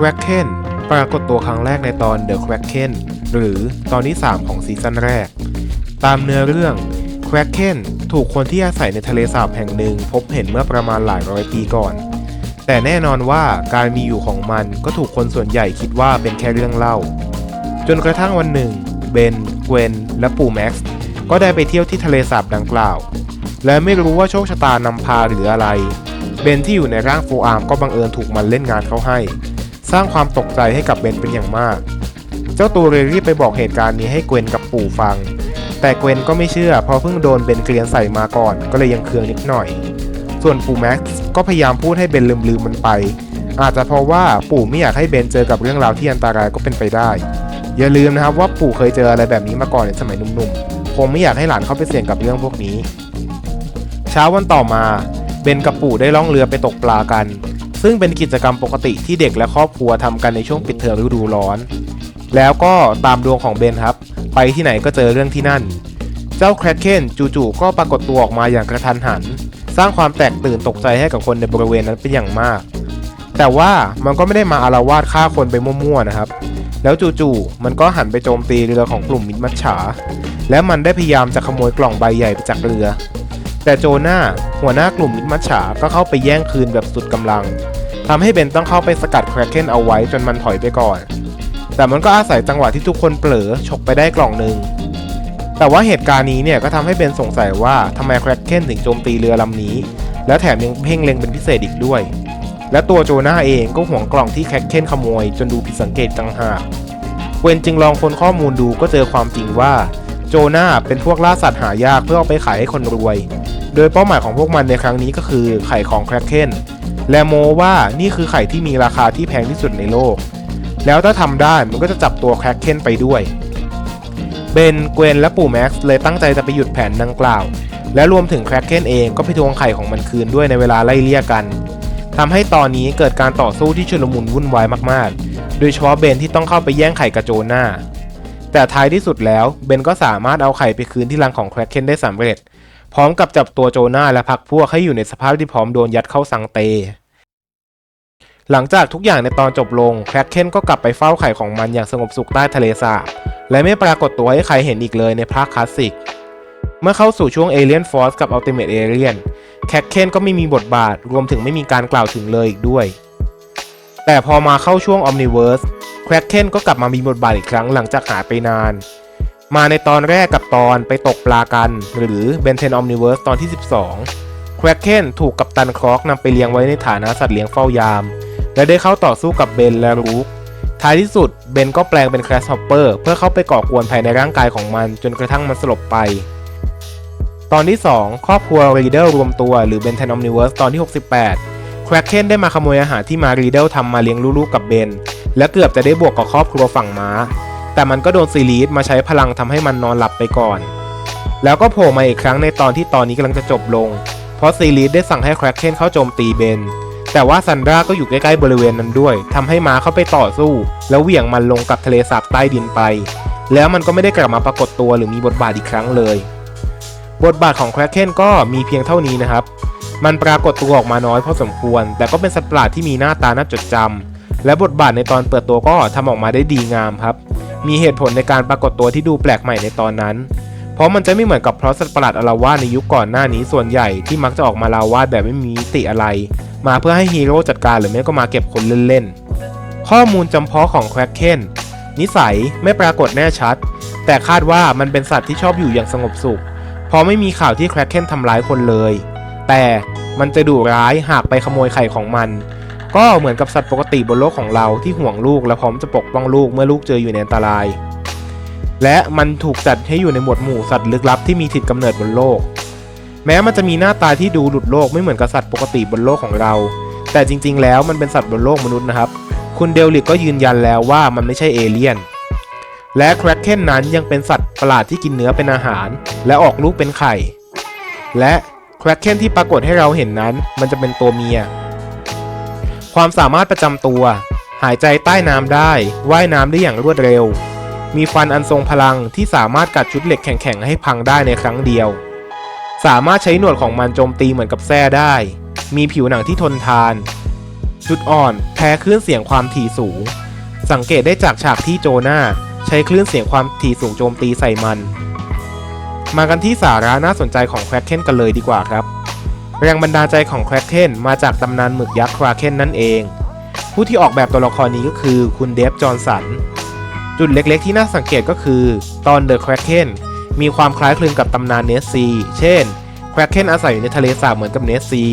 แค k เคนปรากฏตัวครั้งแรกในตอน The c r a k e n หรือตอนที่ 3 ของซีซั่นแรก ตามเนื้อเรื่องแค k เคนถูกคนที่อาศัยในทะเลสาบแห่งหนึ่งพบเห็นเมื่อประมาณหลายร้อยปีก่อน แต่แน่นอนว่าการมีอยู่ของมันก็ถูกคนส่วนใหญ่คิดว่าเป็นแค่เรื่องเล่า จนกระทั่งวันหนึ่งเบนเกวนและปู่แม็กซ์ก็ได้ไปเที่ยวที่ทะเลสาบดังกล่าว และไม่รู้ว่าโชคชะตานำพาหรืออะไร เบนที่อยู่ในร่างโฟอาร์มก็บังเอิญถูกมันเล่นงานเขาให้ สร้างความตกใจให้กับเบนเป็นอย่างมาก เจ้าตัวเลยรีบไปบอกเหตุการณ์นี้ให้เกวนกับปู่ฟัง แต่เกวนก็ไม่เชื่อเพราะเพิ่งโดนเบนเกลียนใส่มาก่อน ก็เลยยังเคืองนิดหน่อย ส่วนปู่แม็กซ์ก็พยายามพูดให้เบนลืมๆมันไป อาจจะเพราะว่าปู่ไม่อยากให้เบนเจอกับเรื่องราวที่อันตรายก็เป็นไปได้ อย่าลืมนะครับว่าปู่เคยเจออะไรแบบนี้มาก่อนในสมัยหนุ่มๆ คงไม่อยากให้หลานเข้าไปเสี่ยงกับเรื่องพวกนี้ เช้าวันต่อมาเบนกับปู่ได้ล่องเรือไปตกปลากัน ซึ่งเป็นกิจกรรมปกติที่เด็กและครอบครัวทำกันในช่วงปิดเทอมฤดูร้อน แล้วก็ตามดวงของเบนครับ ไปที่ไหนก็เจอเรื่องที่นั่น เจ้าแครเคนจู่ๆก็ปรากฏตัวออกมาอย่างกระทันหัน สร้างความแตกตื่นตกใจให้กับคนในบริเวณนั้นเป็นอย่างมาก แต่ว่ามันก็ไม่ได้มาอารวาสฆ่าคนไปมั่วๆนะครับ แล้วจู่ๆมันก็หันไปโจมตีเรือของกลุ่มมิตรมัจฉา และมันได้พยายามจะขโมยกล่องใบใหญ่ไปจากเรือ แต่โจนาหัวหน้ากลุ่มมิตรมัจฉาก็เข้าไปแย่งคืนแบบสุดกำลังทำให้เบนต้องเข้าไปสกัดแครกเคนเอาไว้จนมันถอยไปก่อน แต่มันก็อาศัยจังหวะที่ทุกคนเผลอฉกไปได้กล่องหนึ่งแต่ว่าเหตุการณ์นี้เนี่ยก็ทำให้เบนสงสัยว่าทำไมแครกเคนถึงโจมตีเรือลำนี้ แล้วแถมยังเพ่งเล็งเป็นพิเศษอีกด้วย และตัวโจนาเองก็ห่วงกล่องที่แครกเคนขโมยจนดูผิดสังเกตจังหากเวนจึงลองค้นข้อมูลดูก็เจอความจริงว่าโจนาเป็นพวกล่าสัตว์หายากเพื่อเอาไปขายให้คนรวย โดยเป้าหมายของพวกมันในครั้งนี้ก็คือไข่ของแครกเคนและโมว่านี่คือไข่ที่มีราคาที่แพงที่สุดในโลก แล้วถ้าทำได้มันก็จะจับตัวแครกเคนไปด้วย เบน เกวน และปู่แม็กซ์เลยตั้งใจจะไปหยุดแผนดังกล่าว และรวมถึงแครกเคนเองก็ไปทวงไข่ของมันคืนด้วยในเวลาไล่เลี่ยกันทำให้ตอนนี้เกิดการต่อสู้ที่ชุลมุนวุ่นวายมากๆ โดยเฉพาะเบนที่ต้องเข้าไปแย่งไข่กระโจนาแต่ท้ายที่สุดแล้วเบนก็สามารถเอาไข่ไปคืนที่รังของแครกเคนได้สำเร็จ พร้อมกับจับตัวโจนาและพักพวกให้อยู่ในสภาพที่พร้อมโดนยัดเข้าสังเต หลังจากทุกอย่างในตอนจบลงแครกเคนก็กลับไปเฝ้าไข่ของมันอย่างสงบสุขใต้ทะเลสาบและไม่ปรากฏตัวให้ใครเห็นอีกเลยในภาคคลาสสิก เมื่อเข้าสู่ช่วง Alien Force กับ Ultimate Alien แคทเคนก็ไม่มีบทบาท รวมถึงไม่มีการกล่าวถึงเลยอีกด้วย แต่พอมาเข้าช่วง Omniverse แคทเคนก็กลับมามีบทบาทอีกครั้งหลังจากหายไปนาน มาในตอนแรกกับตอนไปตกปลากัน หรือ Ben 10 Omniverse ตอนที่ 12แคทเคนถูกกัปตันครอกนำไปเลี้ยงไว้ในฐานะสัตว์เลี้ยงเฝ้ายาม และได้เข้าต่อสู้กับเบนและรูคท้ายที่สุดเบนก็แปลงเป็นแคสฮอปเปอร์เพื่อเข้าไปก่อกวนภายในร่างกายของมันจนกระทั่งมันสลบไป ตอนที่ 2 ครอบครัวรีเดลรวมตัวหรือเบนเทนอมนิเวิร์สตอนที่ 68แครกเคนได้มาขโมยอาหารที่มารีเดลทำมาเลี้ยงลูกๆกับเบนและเกือบจะได้บวกกับครอบครัวฝั่งม้า แต่มันก็โดนซีรีสมาใช้พลังทำให้มันนอนหลับไปก่อน แล้วก็โผล่มาอีกครั้งในตอนที่ตอนนี้กำลังจะจบลง เพราะซีรีสได้สั่งให้แครกเคนเข้าโจมตีเบน แต่ว่าซันดราก็อยู่ใกล้ๆบริเวณนั้นด้วยทำให้ม้าเข้าไปต่อสู้ แล้วเหวี่ยงมันลงกับทะเลสาบใต้ดินไป แล้วมันก็ไม่ได้กลับมาปรากฏตัวหรือมีบทบาทอีกครั้งเลย บทบาทของแครกเคนก็มีเพียงเท่านี้นะครับ มันปรากฏตัวออกมาน้อยพอสมควร แต่ก็เป็นสัตว์ประหลาดที่มีหน้าตาน่าจดจำและบทบาทในตอนเปิดตัวก็ทำออกมาได้ดีงามครับ มีเหตุผลในการปรากฏตัวที่ดูแปลกใหม่ในตอนนั้น เพราะมันจะไม่เหมือนกับเพราะสัตว์ประหลาดอารวาในยุคก่อนหน้านี้ส่วนใหญ่ที่มักจะออกมาลาวาดแบบไม่มีมิติอะไร มาเพื่อให้ฮีโร่จัดการหรือไม่ก็มาเก็บคนเล่นๆ ข้อมูลจำเพาะของแครกเคนนิสัยไม่ปรากฏแน่ชัด แต่คาดว่ามันเป็นสัตว์ที่ชอบอยู่อย่างสงบสุข เพราะไม่มีข่าวที่แครกเคนทำร้ายคนเลย แต่มันจะดุร้ายหากไปขโมยไข่ของมัน ก็เหมือนกับสัตว์ปกติบนโลกของเราที่ห่วงลูกและพร้อมจะปกป้องลูกเมื่อลูกเจออยู่ในอันตราย และมันถูกจัดให้อยู่ในหมวดหมู่สัตว์ลึกลับที่มีถิ่นกำเนิดบนโลก แม้มันจะมีหน้าตาที่ดูหลุดโลกไม่เหมือนกับสัตว์ปกติบนโลกของเรา แต่จริง ๆ แล้วมันเป็นสัตว์บนโลกมนุษย์นะครับ คุณเดลลิกก็ยืนยันแล้วว่ามันไม่ใช่เอเลี่ยน และแครกเคนนั้นยังเป็นสัตว์ประหลาดที่กินเนื้อเป็นอาหาร และออกลูกเป็นไข่ และแครกเคนที่ปรากฏให้เราเห็นนั้น มันจะเป็นตัวเมีย ความสามารถประจำตัว หายใจใต้น้ำได้ ว่ายน้ำได้อย่างรวดเร็ว มีฟันอันทรงพลังที่สามารถกัดชุดเหล็กแข็งๆให้พังได้ในครั้งเดียว สามารถใช้หนวดของมันโจมตีเหมือนกับแส้ได้ มีผิวหนังที่ทนทาน จุดอ่อน แพ้คลื่นเสียงความถี่สูง สังเกตได้จากฉากที่โจนาใช้คลื่นเสียงความถี่สูงโจมตีใส่มัน มากันที่สาระน่าสนใจของแครกเคนกันเลยดีกว่าครับ แรงบันดาลใจของแครกเคนมาจากตำนานหมึกยักษ์คราเคนนั่นเอง ผู้ที่ออกแบบตัวละครนี้ก็คือคุณเดฟ จอห์นสัน จุดเล็กๆ ที่น่าสังเกตก็คือ ตอนเดอะแครกเคนมีความคล้ายคลึงกับตำนานเนสซี เช่น แครกเคนอาศัยอยู่ในทะเลสาบเหมือนกับเนสซี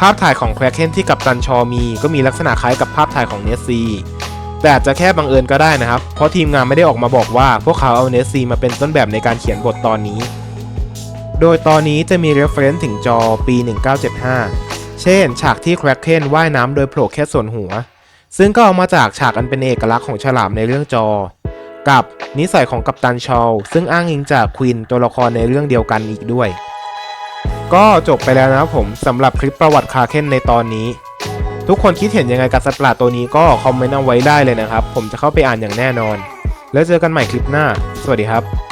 ภาพถ่ายของแครกเคนที่กัปตันชอมีก็มีลักษณะคล้ายกับภาพถ่ายของเนสซี แต่อาจจะแค่บังเอิญก็ได้นะครับ เพราะทีมงานไม่ได้ออกมาบอกว่าพวกเขาเอาเนสซีมาเป็นต้นแบบในการเขียนบทตอนนี้ โดยตอนนี้จะมี reference ถึงจอปี 1975 เช่น ฉากที่แครกเคนว่ายน้ำโดยโผล่แค่ส่วนหัว ซึ่งก็เอามาจากฉากอันเป็นเอกลักษณ์ของฉลามในเรื่องจอ กับนิสัยของกัปตันชอลซึ่งอ้างอิงจากควินตัวละครในเรื่องเดียวกันอีกด้วย ก็จบไปแล้วนะครับผมสำหรับคลิปประวัติคาเคนในตอนนี้ ทุกคนคิดเห็นยังไงกับสัตว์ประหลาดตัวนี้ก็คอมเมนต์เอาไว้ได้เลยนะครับ ผมจะเข้าไปอ่านอย่างแน่นอน แล้วเจอกันใหม่คลิปหน้า สวัสดีครับ